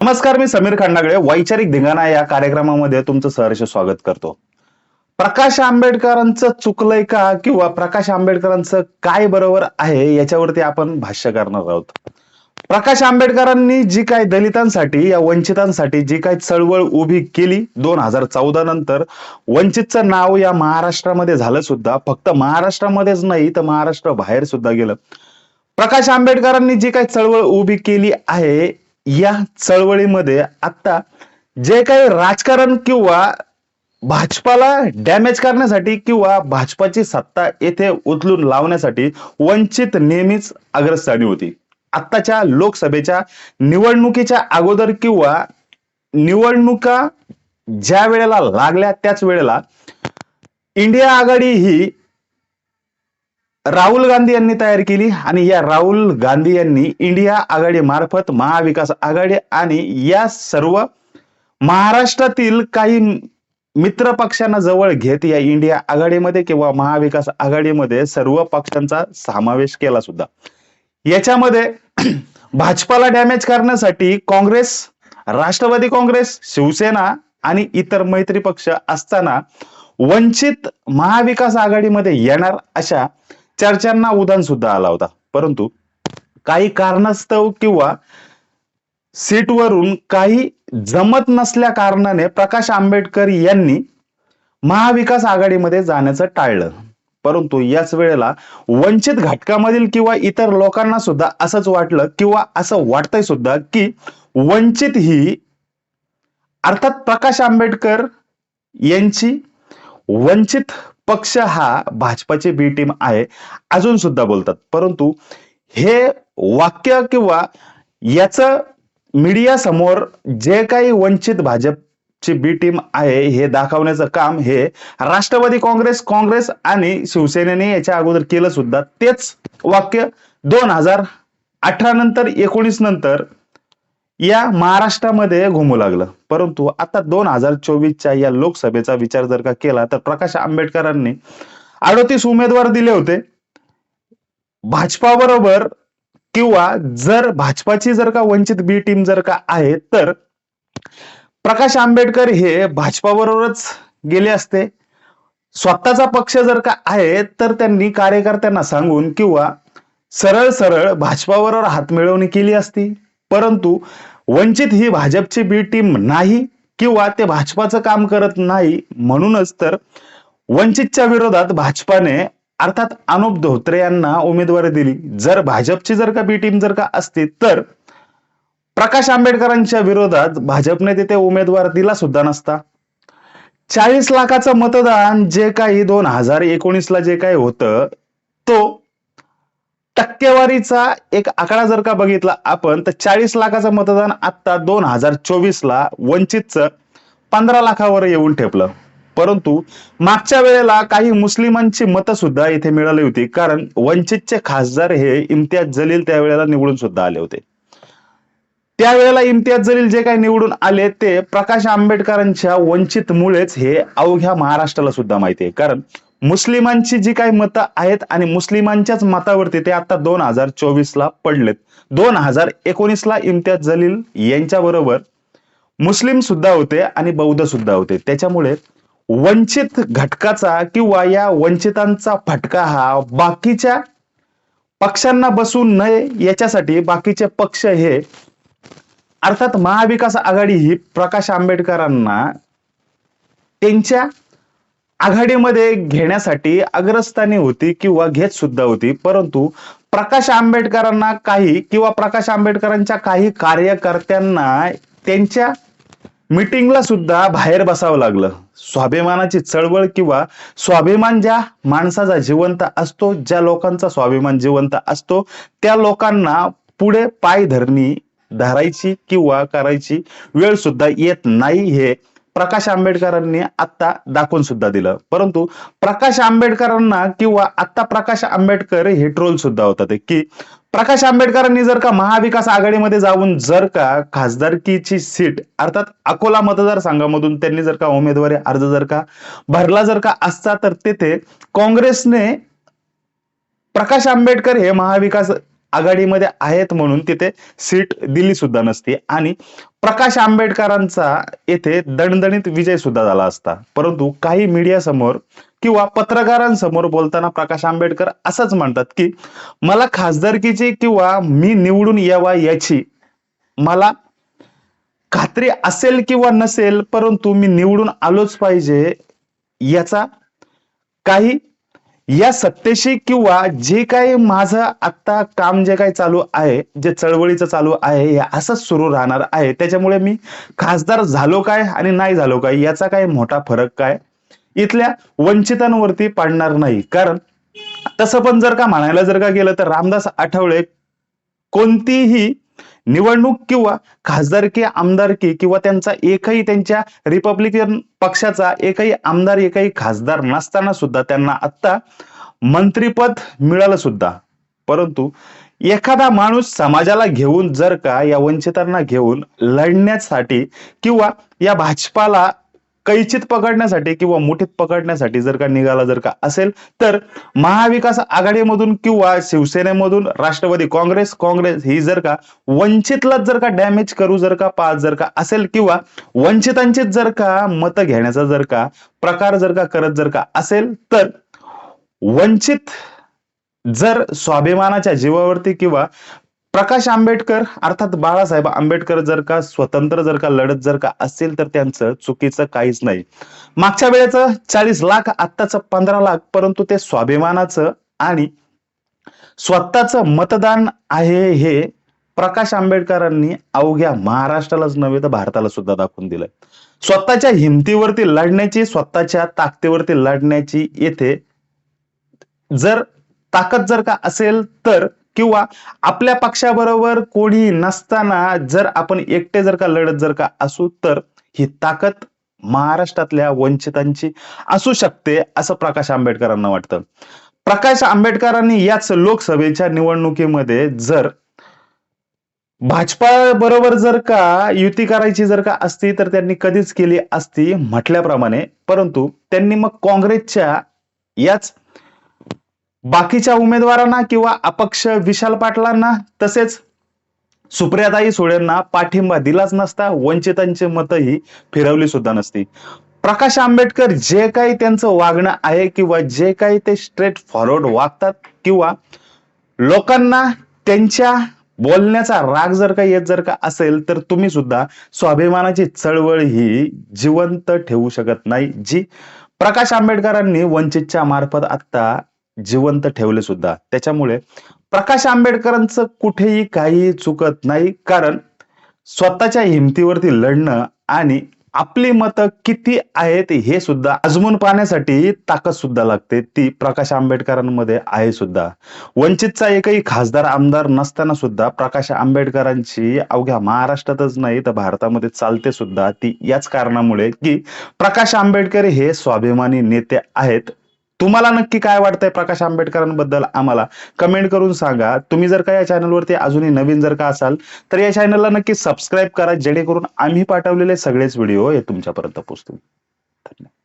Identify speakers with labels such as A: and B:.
A: नमस्कार मी समीर खांडागळे. वैचारिक धिंगाणा या कार्यक्रमामध्ये तुमचं सहर्ष स्वागत करतो. प्रकाश आंबेडकरांचं चुकलंय का किंवा प्रकाश आंबेडकरांचं काय बरोबर आहे याच्यावरती आपण भाष्य करणार आहोत. प्रकाश आंबेडकरांनी जी काय दलितांसाठी या वंचितांसाठी जी काय चळवळ उभी केली दोन हजार चौदा नंतर वंचितचं नाव या महाराष्ट्रामध्ये झालं सुद्धा फक्त महाराष्ट्रामध्येच नाही तर महाराष्ट्र बाहेर सुद्धा गेलं. प्रकाश आंबेडकरांनी जी काय चळवळ उभी केली आहे या चळवळीमध्ये आता जे काही राजकारण किंवा भाजपाला डॅमेज करण्यासाठी किंवा भाजपाची सत्ता येथे उचलून लावण्यासाठी वंचित नेहमीच अग्रस्थानी होती. आत्ताच्या लोकसभेच्या निवडणुकीच्या अगोदर किंवा निवडणुका ज्या वेळेला लागल्या त्याच वेळेला इंडिया आघाडी ही राहुल गांधी यांनी तयार केली आणि या राहुल गांधी यांनी इंडिया आघाडी मार्फत महाविकास आघाडी आणि या सर्व महाराष्ट्रातील काही मित्र पक्षांना जवळ घेत या इंडिया आघाडीमध्ये किंवा महाविकास आघाडीमध्ये सर्व पक्षांचा समावेश केला सुद्धा. याच्यामध्ये भाजपाला डॅमेज करण्यासाठी काँग्रेस राष्ट्रवादी काँग्रेस शिवसेना आणि इतर मैत्री पक्ष असताना वंचित महाविकास आघाडीमध्ये येणार अशा चर्चांना उदान सुद्धा आला होता. परंतु काही कारणास्तव किंवा सीटवरून काही जमत नसल्या कारणाने प्रकाश आंबेडकर यांनी महाविकास आघाडीमध्ये जाण्याचं टाळलं. परंतु याच वेळेला वंचित घटकामधील किंवा इतर लोकांना सुद्धा असंच वाटलं किंवा असं वाटतंय सुद्धा की वंचित ही अर्थात प्रकाश आंबेडकर यांची वंचित पक्ष हा भाजपाची बी टीम आहे अजून सुद्धा बोलतात. परंतु हे वाक्य किंवा याचं मीडिया समोर जे काही वंचित भाजपची बी टीम आहे हे दाखवण्याचं काम हे राष्ट्रवादी काँग्रेस काँग्रेस आणि शिवसेनेने याच्या अगोदर केलं सुद्धा. तेच वाक्य दोन हजार अठरा नंतर एकोणीस नंतर या महाराष्ट्रामध्ये घुमू लागलं. परंतु आता दोन हजार चोवीसच्या या लोकसभेचा विचार जर का केला तर प्रकाश आंबेडकरांनी अडोतीस उमेदवार दिले होते. भाजपाबरोबर किंवा जर भाजपाची जर का वंचित बी टीम जर का आहे तर प्रकाश आंबेडकर हे भाजपाबरोबरच गेले असते. स्वतःचा पक्ष जर का आहे तर त्यांनी कार्यकर्त्यांना सांगून किंवा सरळ सरळ भाजपाबरोबर हात मिळवणी केली असती. परंतु वंचित ही भाजपची बी टीम नाही किंवा ते भाजपाचं काम करत नाही म्हणूनच तर वंचितच्या विरोधात भाजपाने अर्थात अनुप धोत्रे यांना उमेदवारी दिली. जर भाजपची जर का बी टीम जर का असती तर प्रकाश आंबेडकरांच्या विरोधात भाजपने तिथे उमेदवार दिला सुद्धा नसता. चाळीस लाखाचं मतदान जे काही दोन हजार एकोणीसला जे काही होतं तो टक्केवारीचा एक आकडा जर का बघितला आपण तर चाळीस लाखाचं मतदान आता दोन हजार चोवीस ला वंचितचं पंधरा लाखावर येऊन ठेपलं. परंतु मागच्या वेळेला काही मुस्लिमांची मतं सुद्धा इथे मिळाली होती कारण वंचितचे खासदार हे इम्तियाज जलील त्यावेळेला निवडून सुद्धा आले होते. त्यावेळेला इम्तियाज जलील जे काही निवडून आले ते प्रकाश आंबेडकरांच्या वंचितमुळेच हे अवघ्या महाराष्ट्राला सुद्धा माहिती आहे. कारण मुस्लिमांची जी काही मतं आहेत आणि मुस्लिमांच्याच मतावरती ते आता दोन हजार चोवीस ला पडलेत. दोन हजार एकोणीस ला इम्तियाज जलील यांच्या बरोबर मुस्लिम सुद्धा होते आणि बौद्ध सुद्धा होते. त्याच्यामुळे वंचित घटकाचा किंवा या वंचितांचा फटका हा बाकीच्या पक्षांना बसू नये याच्यासाठी बाकीचे पक्ष हे अर्थात महाविकास आघाडी ही प्रकाश आंबेडकरांना त्यांच्या आघाडीमध्ये घेण्यासाठी अग्रस्थानी होती किंवा घेत सुद्धा होती परंतु प्रकाश आंबेडकरांना काही किंवा प्रकाश आंबेडकरांच्या काही कार्यकर्त्यांना त्यांच्या मिटिंगला सुद्धा बाहेर बसावं लागलं. स्वाभिमानाची चळवळ किंवा स्वाभिमान ज्या माणसाचा जिवंत असतो ज्या लोकांचा स्वाभिमान जिवंत असतो त्या लोकांना पुढे पाय धरणी धरायची किंवा करायची वेळ सुद्धा येत नाही हे प्रकाश आंबेडकरांनी आता दाखवून सुद्धा दिलं. परंतु प्रकाश आंबेडकरांना किंवा आता प्रकाश आंबेडकर हे ट्रोल सुद्धा होतात. की प्रकाश आंबेडकरांनी जर का महाविकास आघाडीमध्ये जाऊन जर का खासदारकीची सीट अर्थात अकोला मतदारसंघामधून त्यांनी जर का उमेदवारी अर्ज जर का भरला जर का असता तर तेथे काँग्रेसने प्रकाश आंबेडकर हे महाविकास आघाडीमध्ये आहेत म्हणून तिथे सीट दिली सुद्धा नसती. आणि प्रकाश आंबेडकरांचा येथे दणदणीत विजय सुद्धा झाला असता. परंतु काही मीडिया समोर किंवा पत्रकारांसमोर बोलताना प्रकाश आंबेडकर असंच म्हणतात की मला खासदारकीची किंवा मी निवडून यावा याची मला खात्री असेल किंवा नसेल परंतु मी निवडून आलोच पाहिजे याचा काही या सत्तेशी किंवा जे काही माझं आत्ता काम जे काही चालू आहे जे चळवळीचं चालू आहे हे असंच सुरू राहणार आहे. त्याच्यामुळे मी खासदार झालो काय आणि नाही झालो काय याचा काही मोठा फरक काय? इथल्या वंचितांवरती पाडणार नाही. कारण तसं पण जर का म्हणायला जर का गेलं तर रामदास आठवले कोणतीही निवडणूक किंवा खासदारकी आमदारकी किंवा त्यांचा एकही त्यांच्या रिपब्लिकन पक्षाचा एकही आमदार एकही खासदार नसताना सुद्धा त्यांना आता मंत्रीपद मिळालं सुद्धा. परंतु एखादा माणूस समाजाला घेऊन जर का या वंचितांना घेऊन लढण्यासाठी किंवा या भाजपाला कैचित पकडण्यासाठी किंवा मुठीत पकडण्यासाठी जर का निघाला जर का असेल तर महाविकास आघाडीमधून किंवा शिवसेनेमधून राष्ट्रवादी काँग्रेस काँग्रेस ही जर का वंचितलाच जर का डॅमेज करू जर का पाच जर का असेल किंवा वंचितांचीच जर का मतं घेण्याचा जर का प्रकार जर का करत जर का असेल तर वंचित जर स्वाभिमानाच्या जीवावरती किंवा प्रकाश आंबेडकर अर्थात बाळासाहेब आंबेडकर जर का स्वतंत्र जर का लढत जर का असेल तर त्यांचं चुकीचं काहीच नाही. मागच्या वेळेचं चाळीस लाख आत्ताचं पंधरा लाख परंतु ते स्वाभिमानाचं आणि स्वतःचं मतदान आहे हे प्रकाश आंबेडकरांनी अवघ्या महाराष्ट्रालाच नव्हे तर भारताला सुद्धा दाखवून दिलंय. स्वतःच्या हिमतीवरती लढण्याची स्वतःच्या ताकदीवरती लढण्याची येथे जर ताकद जर का असेल तर किंवा आपल्या पक्षाबरोबर कोणी नसताना जर आपण एकटे जर का लढत जर का असू तर ही ताकद महाराष्ट्रातल्या वंचितांची असू शकते असं प्रकाश आंबेडकरांना वाटतं. प्रकाश आंबेडकरांनी याच लोकसभेच्या निवडणुकीमध्ये जर भाजपा बरोबर जर का युती करायची जर का असती तर त्यांनी कधीच केली असती म्हटल्याप्रमाणे परंतु त्यांनी मग काँग्रेसच्या याच बाकीच्या उमेदवारांना किंवा अपक्ष विशाल पाटलांना तसेच सुप्रियाताई सुळेंना पाठिंबा दिलाच नसता वंचितांची मतही फिरवली सुद्धा नसती. प्रकाश आंबेडकर जे काही त्यांचं वागणं आहे किंवा जे काही ते स्ट्रेट फॉरवर्ड वागतात किंवा लोकांना त्यांच्या बोलण्याचा राग जर का येत जर का असेल तर तुम्ही सुद्धा स्वाभिमानाची चळवळ ही जिवंत ठेवू शकत नाही जी प्रकाश आंबेडकरांनी वंचितच्या मार्फत आता जिवंत ठेवले सुद्धा. त्याच्यामुळे प्रकाश आंबेडकरांचं कुठेही काही चुकत नाही. कारण स्वतःच्या हिमतीवरती लढणं आणि आपली मतं किती आहेत हे सुद्धा अजमून पाहण्यासाठी ताकद सुद्धा लागते. ती प्रकाश आंबेडकरांमध्ये आहे सुद्धा. वंचितचा एकही खासदार आमदार नसताना सुद्धा प्रकाश आंबेडकरांची अवघ्या महाराष्ट्रातच नाही तर भारतामध्ये चालते सुद्धा. ती याच कारणामुळे की प्रकाश आंबेडकर हे स्वाभिमानी नेते आहेत. तुम्हाला नक्की काय वाटतंय प्रकाश आंबेडकरांबद्दल आम्हाला? कमेंट करून सांगा. तुम्ही जर का या चॅनलवरती अजूनही नवीन जर का असाल तर या चॅनलला नक्की सबस्क्राईब करा जेणेकरून आम्ही पाठवलेले सगळेच व्हिडिओ हे तुमच्यापर्यंत पोहोचतील. धन्यवाद.